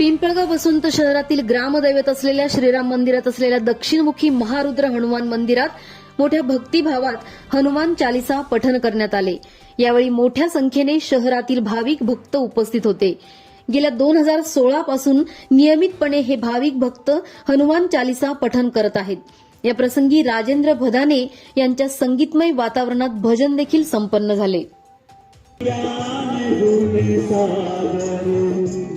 पिंपळगाव वसंत शहरातील ग्रामदैवत असलेल्या श्रीराम मंदिरात असलेल्या दक्षिणमुखी महारुद्र हनुमान मंदिरात मोठ्या भक्तिभावात हनुमान चालिसा पठन करण्यात आले. यावेळी मोठ्या संख्येने शहरातील भाविक भक्त उपस्थित होते. गेल्या दोन हजार सोळा पासून नियमितपणे हे भाविक भक्त हनुमान चालिसा पठन करत आहेत. या प्रसंगी राजेंद्र भदाने यांच्या संगीतमय वातावरणात भजन देखील संपन्न झाले.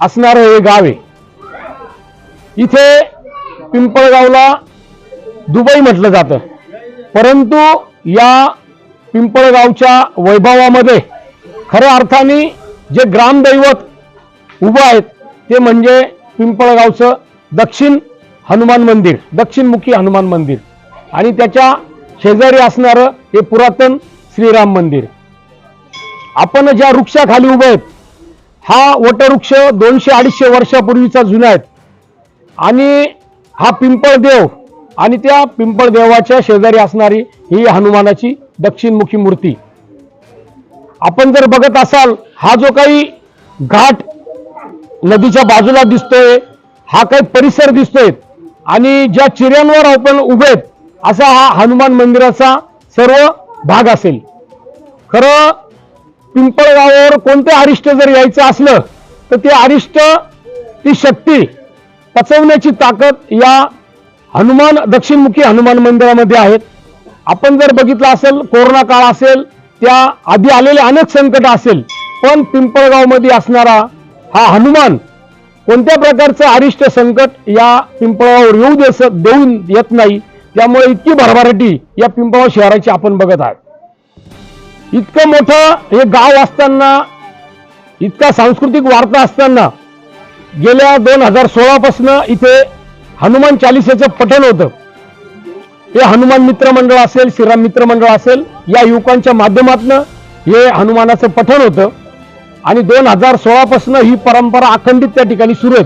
असणारं हे गाव आहे. इथे पिंपळगावला दुबई म्हटलं जातं. परंतु या पिंपळगावच्या वैभवामध्ये खऱ्या अर्थाने जे ग्रामदैवत उभं आहेत ते म्हणजे पिंपळगावचं दक्षिण हनुमान मंदिर दक्षिणमुखी हनुमान मंदिर. आणि त्याच्या शेजारी असणारं हे पुरातन श्रीराम मंदिर. आपण ज्या वृक्षाखाली उभं आहेत हा वटवृक्ष दोनशे अडीचशे वर्षापूर्वीचा जुना आहे. आणि हा पिंपळदेव आणि त्या पिंपळदेवाच्या शेजारी असणारी ही हनुमानाची दक्षिणमुखी मूर्ती. आपण जर बघत असाल हा जो काही घाट नदीच्या बाजूला दिसतोय हा काही परिसर दिसतोय आणि ज्या चिऱ्यांवर आपण उभेत असा हा हनुमान मंदिराचा सर्व भाग असेल. खरं पिंपळगावावर कोणते अरिष्ट जर यायचं असलं तर ते अरिष्ट ती शक्ती पचवण्याची ताकद या हनुमान दक्षिणमुखी हनुमान मंदिरामध्ये आहेत. आपण जर बघितलं असेल कोरोना काळ असेल त्या आधी आलेले अनेक संकट असेल पण पिंपळगावमध्ये असणारा हा हनुमान कोणत्या प्रकारचं अरिष्ट संकट या पिंपळगावर येऊ देस देऊन येत नाही त्यामुळे इतकी भरभराटी या पिंपळगाव शहराची आपण बघत आहात. इतकं मोठं हे गाव असताना इतका सांस्कृतिक वार्ता असताना गेल्या दोन हजार सोळापासनं इथे हनुमान चालिसेचं पठण होतं. हे हनुमान मित्र मंडळ असेल श्रीराम मित्र मंडळ असेल या युवकांच्या माध्यमातून हे हनुमानाचं पठण होतं. आणि दोन हजार सोळापासून ही परंपरा अखंडित त्या ठिकाणी सुरू आहे.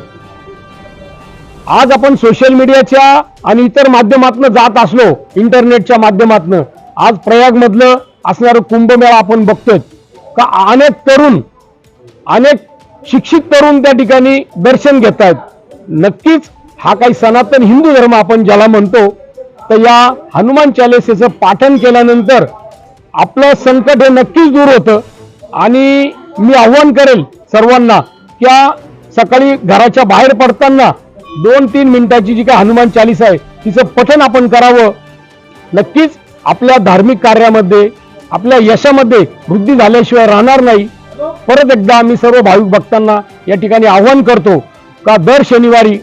आज आपण सोशल मीडियाच्या आणि इतर माध्यमातून जात असलो इंटरनेटच्या माध्यमातून आज प्रयागमधलं असणारं कुंभमेळा आपण बघतोय. का अनेक तरुण अनेक शिक्षित तरुण त्या ठिकाणी दर्शन घेत आहेत नक्कीच हा काही सनातन हिंदू धर्म आपण ज्याला म्हणतो तर या हनुमान चालिसेचं पाठन केल्यानंतर आपलं संकट हे नक्कीच दूर होतं. आणि मी आव्हान करेल सर्वांना त्या सकाळी घराच्या बाहेर पडताना दोन तीन मिनिटाची जी काय हनुमान चालीस आहे तिचं पठण आपण करावं. नक्कीच आपल्या धार्मिक कार्यामध्ये आपल्या यशामध्ये वृद्धी झाल्याशिवाय राहणार नाही. परत एकदा आम्ही सर्व भाविक भक्तांना या ठिकाणी आव्हान करतो का दर शनिवारी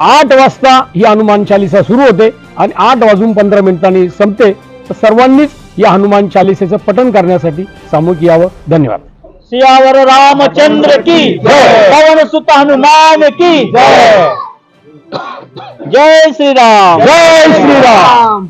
आठ वाजता ही हनुमान चालिसा सुरू होते आणि आठ वाजून पंधरा मिनिटांनी संपते. तर सर्वांनीच या हनुमान चालिसेचं पठण करण्यासाठी सामूहिक यावं. धन्यवाद. सियावर रामचंद्र की जय. पवन सुत हनुमान की जय. जय श्री राम जय श्रीराम.